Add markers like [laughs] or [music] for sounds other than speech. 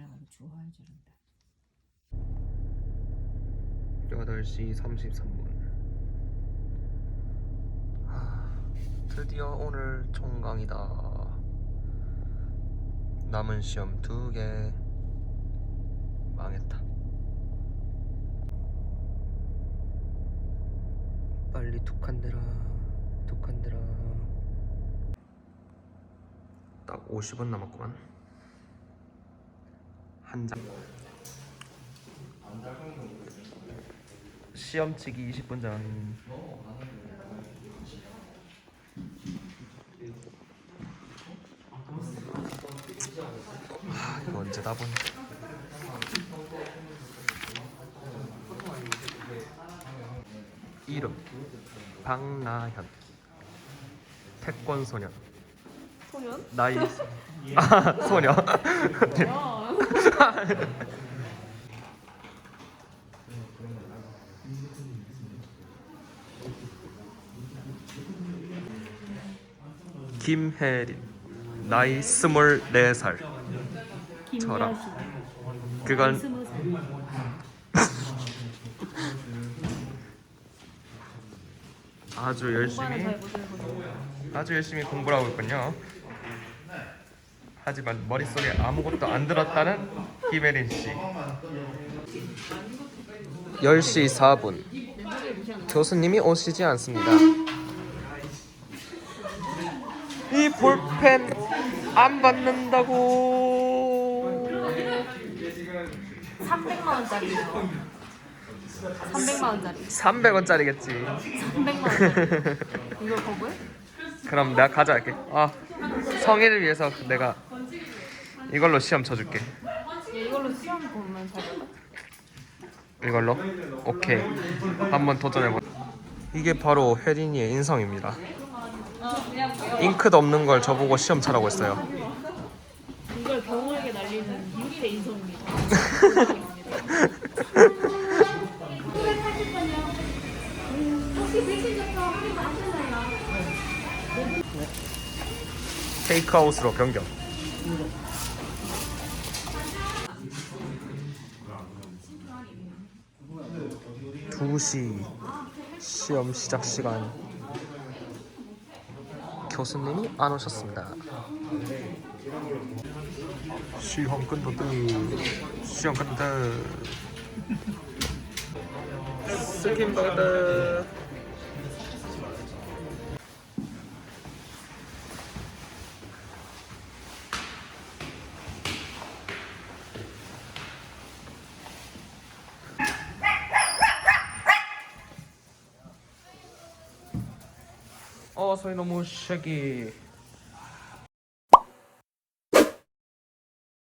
저런다. 8시 33분. 드디어 오늘 총강이다. 남은 시험 두 개. 망했다. 빨리 툭한대라 툭한대라. 딱 50원 남았구만 한 장. 시험 치기 20분 전. 아, 이거 언제 다 보니? 이름 박나현. 태권 소년. 소년? 나이. 아 소녀 야. [laughs] 김혜린 나이 24살 저랑. 김야신. 그건 스무 살. 아주 열심히 잘 못해서. 아주 열심히 공부를 하고 있군요. 하지만 머릿속에 아무것도 안 들었다는 김혜린 씨. 10시 4분. 교수님이 오시지 않습니다. 이 볼펜 안 받는다고. 300만 원짜리요. 300만 원짜리. 300원짜리겠지. 300만 원짜리. 이걸 거부해? 그럼 내가 가져갈게. 아, 성의를 위해서 내가 이걸로 시험 쳐줄게. 얘 이걸로 시험 보면 잘 돼. 이걸로? 오케이. 한번 도전해보. 이게 바로 혜린이의 인성입니다. 잉크도 없는 걸 저보고 시험 차라고 했어요. 이걸 병원에게 날리는 유리의 인성입니다. 테이크아웃으로 변경. 두시 시험 시작 시간. 교수님이 안 오셨습니다. 시험 끝났다. 시험 끝났다. 스킨 받았다. 어, 소리 너무 쉐기.